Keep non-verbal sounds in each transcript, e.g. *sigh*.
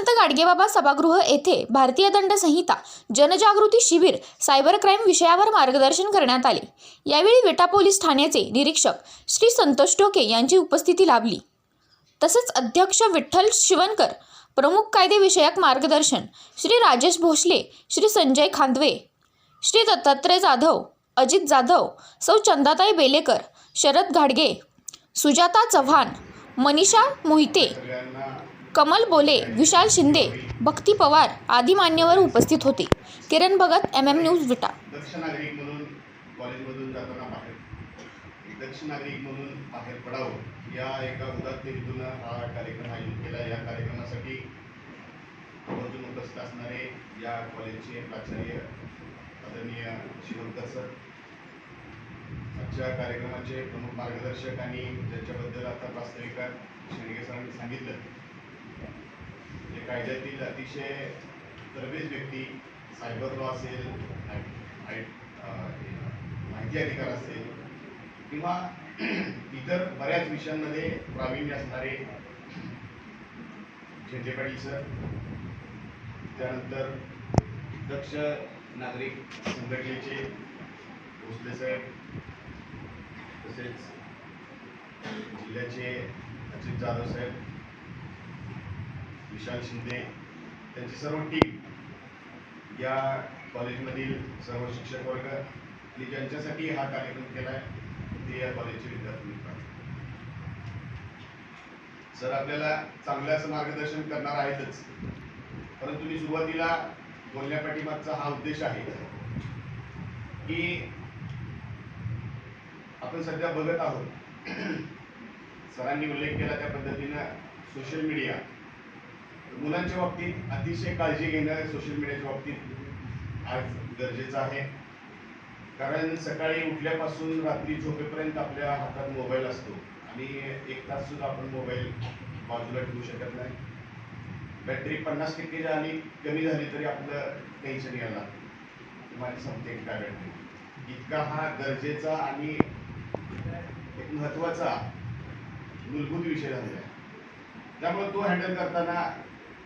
संत गाडगेबाबा सभागृह येथे भारतीय दंड संहिता जनजागृती शिबिर सायबर क्राईम विषयावर मार्गदर्शन करण्यात आले. यावेळी विटा पोलीस ठाण्याचे निरीक्षक श्री संतोष टोके यांची उपस्थिती लाभली. तसेच अध्यक्ष विठ्ठल शिवनकर प्रमुख कायदेविषयक मार्गदर्शन श्री राजेश भोसले श्री संजय खांदवे श्री दत्तात्रय जाधव अजित जाधव सौ चंदाताई बेलेकर शरद घाडगे सुजाता चव्हाण मनीषा मोहिते कमल बोले विशाल शिंदे भक्ती पवार आदी मान्यवर उपस्थित होते. Kiran Bhagat M M news Vita. दक्ष नागरिक म्हणून कॉलेजमधून बाहेर. म्हणून बाहेर पडावं. या एका उदात्त हेतून हा कार्यक्रम आयोजित केला. या कार्यक्रमासाठी आवर्जून उपस्थित असणारे या कॉलेजचे प्राचार्य आदरणीय शिवंकर सर आजच्या कार्यक्रमाचे प्रमुख मार्गदर्शक आणि ज्याच्याबद्दल आता वास्तविकात शेळके सरांनी सांगितलं कायद्यातील अतिशय तरबेज व्यक्ती सायबर लॉ असेल uh, माहिती अधिकार असेल किंवा *clears throat* इतर बऱ्याच विषयांमध्ये प्रावीण्य असणारे झेंडे पाटील सर त्यानंतर दक्ष नागरिक संघटनेचे भोसले साहेब तसेच जिल्ह्याचे अजित जाधव साहेब विशाल शिंदे त्यांची सर्व टीम या कॉलेजमधील सर्व शिक्षक वर्ग आणि ज्यांच्यासाठी हा कार्यक्रम केला आहे ते या कॉलेजचे विद्यार्थी मित्र सर आपल्याला चांगलं मार्गदर्शन करणार आहेतच परंतु मी सुरुवातीला बोलण्यापाठीमागचा हा उद्देश आहे की आपण सध्या बघत आहोत. *clears throat* सरांनी उल्लेख केला त्या पद्धतीनं सोशल मीडिया मुलांच्या बाबतीत अतिशय काळजी घेणं सोशल मीडियाच्या बाबतीत आज गरजेचं आहे. कारण सकाळी उठल्यापासून रात्री झोपेपर्यंत आपल्या हातात मोबाईल असतो. आणि एक तास सुद्धा आपण मोबाईल बाजूला ठेवू शकत नाही. बॅटरी पन्नास टक्के झाली कमी झाली तरी आपलं टेन्शन यायला तुम्हाला सांगते काय बॅटरी इतका हा गरजेचा आणि एक महत्त्वाचा मूलभूत विषय झालेला आहे. त्यामुळे तो हँडल करताना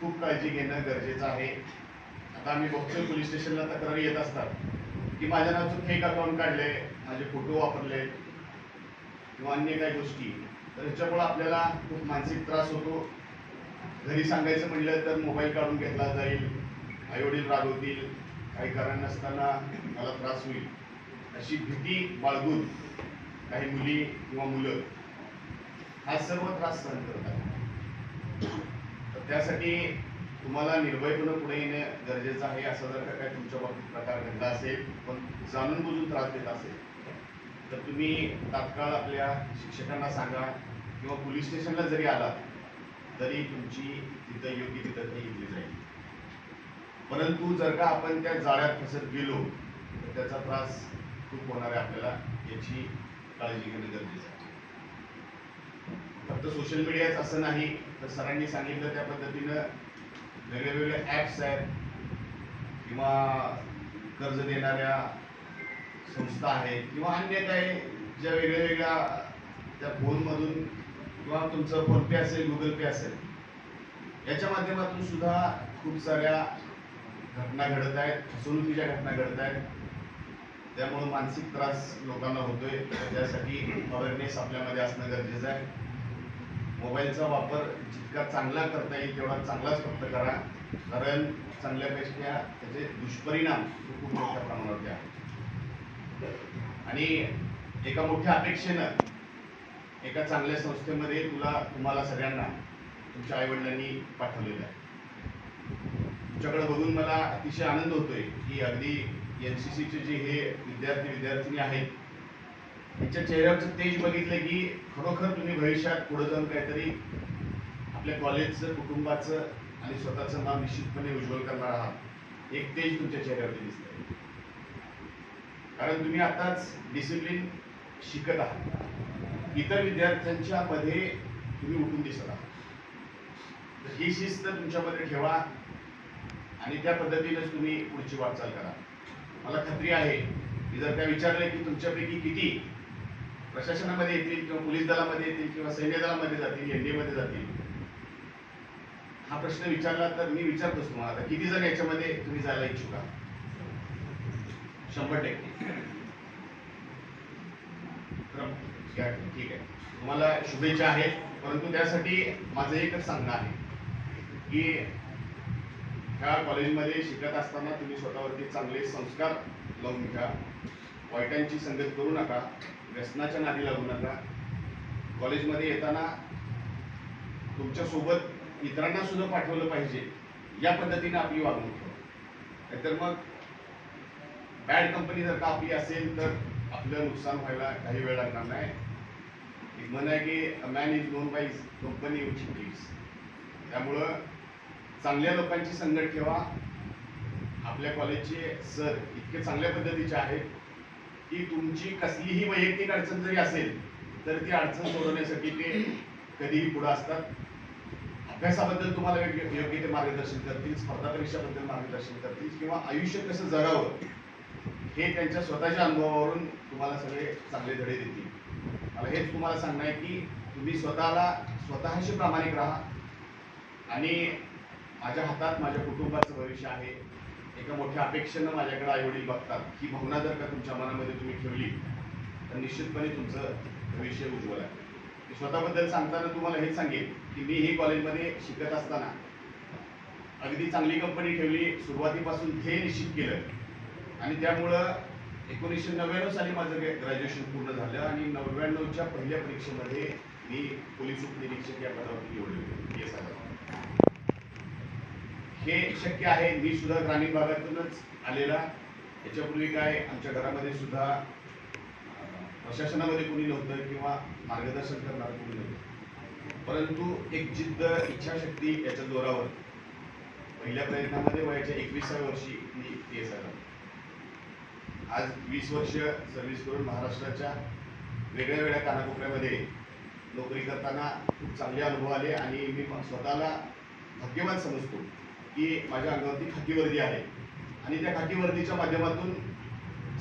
खूप काळजी घेणं गरजेचं आहे. आता आम्ही बघतोय पोलीस स्टेशनला तक्रारी येत असतात. की माझ्या नावाचं फेक अकाउंट काढले माझे फोटो वापरले किंवा अन्य काही गोष्टी. तर ह्याच्यामुळं आपल्याला खूप मानसिक त्रास होतो. घरी सांगायचं म्हटलं तर मोबाईल काढून घेतला जाईल. आईवडील रागवतील काही कारण नसताना मला त्रास होईल. अशी भीती बाळगून काही मुली किंवा मुलं हा सर्व त्रास सहन करत त्यासाठी तुम्हाला निर्भयपणे पुढे येणं गरजेचं आहे असं जर का काही तुमच्या बाबतीत प्रकार घडला असेल पण जाणून बुजून त्रास देत असेल तर तुम्ही तात्काळ आपल्या शिक्षकांना सांगा किंवा पोलीस स्टेशनला जरी आलात तरी तुमची तिथं योग्य ती घेतली जाईल. परंतु जर का आपण त्या जाळ्यात फसत गेलो तर त्याचा त्रास खूप होणार आहे आपल्याला याची काळजी घेणं गरजेचं आहे. फक्त सोशल मीडियाच असं नाही. तर सरांनी सांगितलं त्या पद्धतीनं वेगळे वेगळे ॲप्स आहेत किंवा कर्ज देणाऱ्या संस्था आहेत किंवा अन्य काही ज्या वेगळ्या वेगळ्या त्या फोनमधून किंवा तुमचं फोनपे असेल गुगल पे असेल याच्या माध्यमातून सुद्धा खूप साऱ्या घटना घडत आहेत फसवणुकीच्या घटना घडत आहेत. त्यामुळं मानसिक त्रास लोकांना होतोय. त्यासाठी अवेअरनेस आपल्यामध्ये असणं गरजेचं आहे. मोबाईलचा वापर जितका चांगला करता येईल तेवढा चांगलाच फक्त करा. कारण चांगल्यापेक्षा त्याचे दुष्परिणाम हे खूप मोठ्या प्रमाणावरती आहेत. आणि एका मोठ्या अपेक्षेनं एका चांगल्या संस्थेमध्ये तुला तुम्हाला सगळ्यांना तुमच्या आईवडिलांनी पाठवलेलं आहे. तुमच्याकडे बघून मला अतिशय आनंद होतोय की अगदी एन सी सीचे जे हे विद्यार्थी विद्यार्थिनी आहेत त्यांच्या चेहऱ्यावरचं तेज बघितलं की खरोखर तुम्ही भविष्यात पुढे जाऊन काहीतरी आपल्या कॉलेजचं कुटुंबाचं आणि स्वतःचं नाव निश्चितपणे उज्ज्वल करणार आहात. एक तेज तुमच्या चेहऱ्यावरती दिसतंय. कारण तुम्ही आताच डिसिप्लिन शिकत आहात. इतर विद्यार्थ्यांच्या मध्ये तुम्ही उठून दिसत आहात. तर ही शिस्त तुमच्यामध्ये ठेवा आणि त्या पद्धतीनेच तुम्ही पुढची वाटचाल करा. मला खात्री आहे की जर त्या विचारले की तुमच्यापैकी किती प्रशासनामध्ये येतील किंवा पोलीस दलामध्ये येतील किंवा सैन्य दलामध्ये जातील एनमध्ये जातील? हा प्रश्न विचारला तर मी विचारतोच तुम्हाला. आता किती जण याच्यामध्ये तुम्ही जायला इच्छुक आहात? शंभर टक्के. ठीक आहे. तुम्हाला शुभेच्छा आहेत परंतु त्यासाठी माझं एकच सांगणं आहे की ह्या कॉलेजमध्ये शिकत असताना तुम्ही स्वतःवरती चांगले संस्कार लावून घ्या. वाईटांची संगत करू नका. व्यसनाच्या नादी लागू नका. कॉलेजमध्ये येताना तुमच्यासोबत इतरांना सुद्धा पाठवलं पाहिजे. या पद्धतीने आपली वागणूक नाहीतर मग बॅड कंपनी जर का आपली असेल तर आपलं नुकसान व्हायला काही वेळ लागणार नाही. एक म्हण आहे की man is known by company which leads त्यामुळं चांगल्या लोकांची संगत ठेवा. आपल्या कॉलेजचे सर इतके चांगल्या पद्धतीचे आहेत. की तुमची कसलीही वैयक्तिक अडचण जरी असेल तर ती अडचण सोडवण्यासाठी ते कधीही पुढे असतात. अभ्यासाबद्दल तुम्हाला योग्य योग्य ते मार्गदर्शन करतील स्पर्धा परीक्षाबद्दल मार्गदर्शन करतील किंवा आयुष्य कसं जगावं हे त्यांच्या स्वतःच्या अनुभवावरून तुम्हाला सगळे चांगले धडे देतील. मला हेच तुम्हाला सांगणं आहे की तुम्ही स्वतःला स्वतःशी प्रामाणिक राहा. आणि माझ्या हातात माझ्या कुटुंबाचं भविष्य आहे. एका मोठ्या अपेक्षेनं माझ्याकडे आई वडील बघतात. ही भावना जर का तुमच्या मनामध्ये तुम्ही ठेवली तर निश्चितपणे तुमचं भविष्य उज्ज्वल आहे. मी स्वतःबद्दल सांगताना तुम्हाला हेच सांगेन की मी हे कॉलेजमध्ये शिकत असताना अगदी चांगली कंपनी ठेवली सुरुवातीपासून हे निश्चित केलं. आणि त्यामुळं एकोणीसशे नव्याण्णव साली माझं ग्रॅज्युएशन पूर्ण झालं आणि नव्याण्णवच्या पहिल्या परीक्षेमध्ये मी पोलीस उपनिरीक्षक या पदावरती निवडले. पी एस हे शक्य आहे मी सुद्धा ग्रामीण भागातूनच आलेला. याच्यापूर्वी काय आमच्या घरामध्ये सुद्धा प्रशासनामध्ये कोणी नव्हतं किंवा मार्गदर्शन करणार कोणी नव्हतं. परंतु एक जिद्द इच्छाशक्ती याच्या जोरावर पहिल्या प्रयत्नामध्ये वयाच्या एकविसाव्या वर्षी मी पी एस आज वीस वर्ष सर्व्हिस करून महाराष्ट्राच्या वेगळ्या वेगळ्या कानाकोपऱ्यामध्ये नोकरी करताना खूप चांगले अनुभव आले आणि मी स्वतःला भाग्यवान समजतो. की माझ्या अंगावरती खाकी वर्दी आहे. आणि त्या खाकी वर्दीच्या माध्यमातून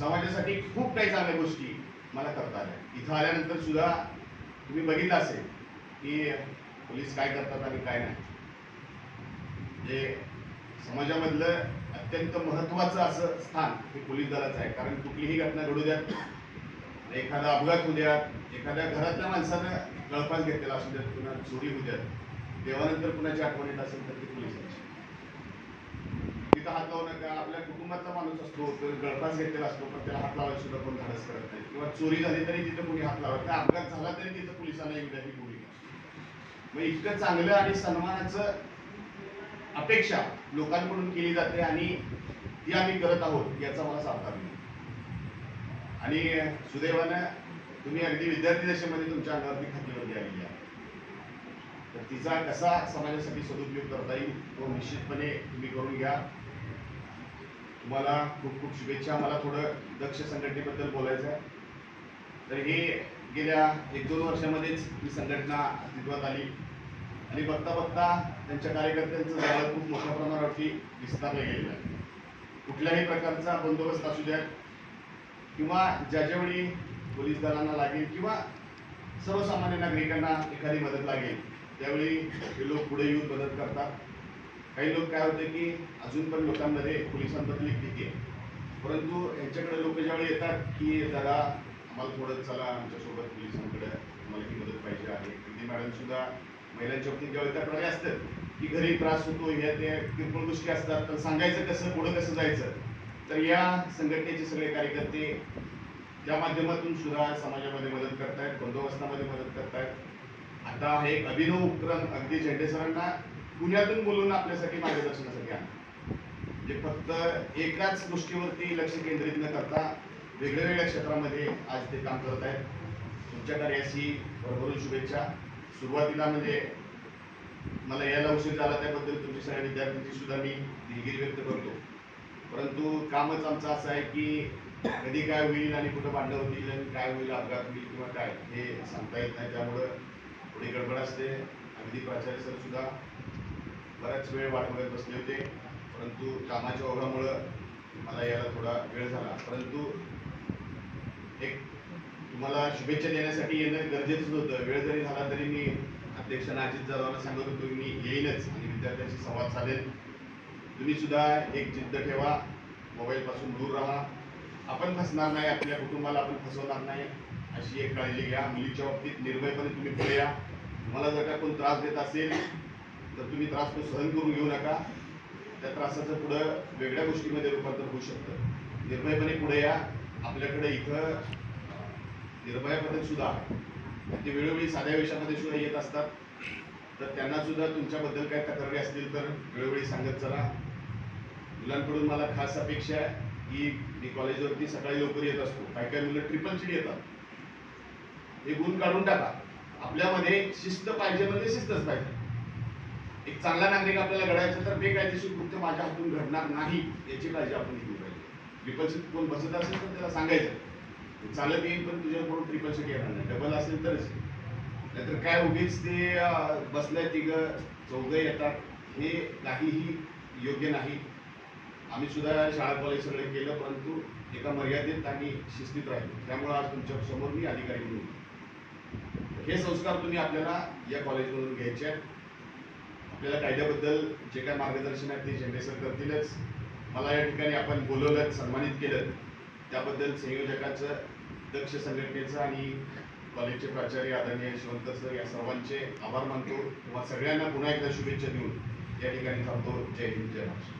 समाजासाठी खूप काही चांगल्या गोष्टी मला करता आल्या. इथं आल्यानंतर सुद्धा तुम्ही बघितलं असेल की पोलीस काय करतात आणि काय नाही. जे समाजामधलं अत्यंत महत्त्वाचं असं स्थान हे पोलीस दलाचं आहे. कारण कुठलीही घटना घडू द्यात एखादा अपघात होऊ द्यात एखाद्या घरातल्या माणसानं गळफास घेतलेला असू द्यात पुन्हा चोरी होऊ द्यात देवानंतर कुणाची आठवण येत असेल तर ती पोलिसांची. तिथं हात लावू नका आपल्या कुटुंबातला माणूस असतो गळपास गळफास घेतलेला असतो पण त्याला हात लावायला सुद्धा कोण धाडस करत नाही. किंवा चोरी झाली तरी तिथं कोणी हात लावत नाही. अपघात झाला तरी तिथं पोलिसांना एकदा ही गोळी मग इतकं चांगलं आणि सन्मानाचं अपेक्षा लोकांकडून केली जाते आणि ती आम्ही करत आहोत याचा मला सावकार नाही. आणि सुदैवानं तुम्ही अगदी विद्यार्थी दशेमध्ये तुमच्या अंगावरती खातीवरती आलेली आहे तर तिचा कसा समाजासाठी सदुपयोग करता येईल तो निश्चितपणे तुम्ही करून घ्या. तुम्हाला खूप खूप शुभेच्छा. मला थोडं दक्ष संघटनेबद्दल बोलायचं आहे तर हे गेल्या एक दोन वर्षामध्येच ही संघटना अस्तित्वात आली. आणि बघता बघता त्यांच्या कार्यकर्त्यांचं जाळं खूप मोठ्या प्रमाणावरती विस्तारलं गेलेलं आहे. कुठल्याही प्रकारचा बंदोबस्त असू द्या किंवा ज्या ज्यावेळी पोलीस दलांना लागेल किंवा सर्वसामान्य नागरिकांना एखादी मदत लागेल त्यावेळी हे लोक पुढे येऊन मदत करतात. काही लोक काय होते की अजून पण लोकांमध्ये पोलिसांबद्दल एक भीती आहे. परंतु यांच्याकडे लोक ज्यावेळी येतात की दादा आम्हाला थोडं चला आमच्यासोबत पोलिसांकडे आम्हाला ही मदत पाहिजे आहे. अगदी मॅडम सुद्धा महिलांच्या बाबतीत ज्यावेळी त्या प्रकारे असतात की घरी त्रास होतो ह्या ते किरकोळ गोष्टी असतात तर सांगायचं कसं पुढं कसं जायचं? तर या संघटनेचे सगळे कार्यकर्ते त्या माध्यमातून सुद्धा समाजामध्ये मदत करतायत बंदोबस्तामध्ये मदत करतायत. आता हा एक अभिनव उपक्रम अगदी झेंडेसरांना पुण्यातून बोलून आपल्यासाठी मार्गदर्शनासाठी आणलं म्हणजे फक्त एकाच गोष्टीवरती लक्ष केंद्रित न करता वेगळ्या वेगळ्या क्षेत्रामध्ये आज ते काम करत आहेत. तुमच्या कार्याशी भरभरून शुभेच्छा. सुरुवातीला म्हणजे मला यायला उशीर झाला त्याबद्दल तुमच्या सगळ्या विद्यार्थ्यांची सुद्धा मी दिलगिरी व्यक्त करतो. परंतु कामच आमचं असं आहे की कधी काय होईल आणि कुठं भांडण होतील आणि काय होईल अपघात होईल किंवा काय हे सांगता येत नाही. त्यामुळं थोडी गडबड असते. अगदी प्राचार्य सर सुद्धा बराच वेळ वाट बघत बसले होते परंतु कामाच्या ओघामुळं मला यायला थोडा वेळ झाला. परंतु एक तुम्हाला शुभेच्छा देण्यासाठी येणं गरजेचंच होतं. वेळ जरी झाला तरी मी अध्यक्षांना अजित जाधवांना सांगत होतो की मी येईनच आणि विद्यार्थ्यांशी संवाद साधेल. तुम्ही सुद्धा एक जिद्द ठेवा मोबाईलपासून दूर राहा. आपण फसणार नाही आपल्या कुटुंबाला आपण फसवणार नाही अशी एक काळजी घ्या. मुलीच्या बाबतीत निर्भयपणे तुम्ही पुढे या. तुम्हाला जर का कोण त्रास देत असेल तर तुम्ही त्रास तो सहन करून घेऊ नका. त्या त्रासाचं पुढं वेगळ्या गोष्टीमध्ये रूपांतर होऊ शकतं. निर्भयपणे पुढे या. आपल्याकडे इथं अं, पथक सुद्धा ते वेळोवेळी साध्या वेशामध्ये सुद्धा येत असतात. तर त्यांना सुद्धा तुमच्याबद्दल काय तक्रारी असतील तर वेळोवेळी सांगत चला. मुलांकडून मला खास अपेक्षा आहे की मी कॉलेजवरती सकाळी लवकर येत असतो. काही काही मुलं ट्रिपल सीट येतात. हे गुण काढून टाका. आपल्यामध्ये शिस्त पाहिजे म्हणजे शिस्तच पाहिजे. एक चांगला नागरिक आपल्याला घडायचं तर बेकायदेशीर कृत्य माझ्या हातून घडणार नाही याची काळजी आपण घेऊ पाहिजे. ट्रिपल कोण बसत असेल तर त्याला सांगायचं. चालत येईल पण तुझ्याकडून ट्रिपल सीट येणार नाही. डबल असेल तरच नाहीतर काय उगीच ते बसल्या बसलंय तिघं चौघं येतात. हे काहीही योग्य नाही. आम्ही सुद्धा शाळा कॉलेज सगळे केलं परंतु एका मर्यादित आणि शिस्तीत राहिलो. त्यामुळे आज तुमच्यासमोर मी अधिकारी म्हणून हे संस्कार तुम्ही आपल्याला या कॉलेजमधून घ्यायचे आहेत. आपल्याला कायद्याबद्दल जे काय मार्गदर्शन आहे ते झेंडे सर करतीलच. मला या ठिकाणी आपण बोलवलं सन्मानित केलं. त्याबद्दल संयोजकाचं दक्ष संघटनेचं आणि कॉलेजचे प्राचार्य आदरणीय यशवंत सर या सर्वांचे आभार मानतो. किंवा सगळ्यांना पुन्हा एकदा शुभेच्छा देऊन या ठिकाणी थांबतो. जय हिंद जय महाराष्ट्र.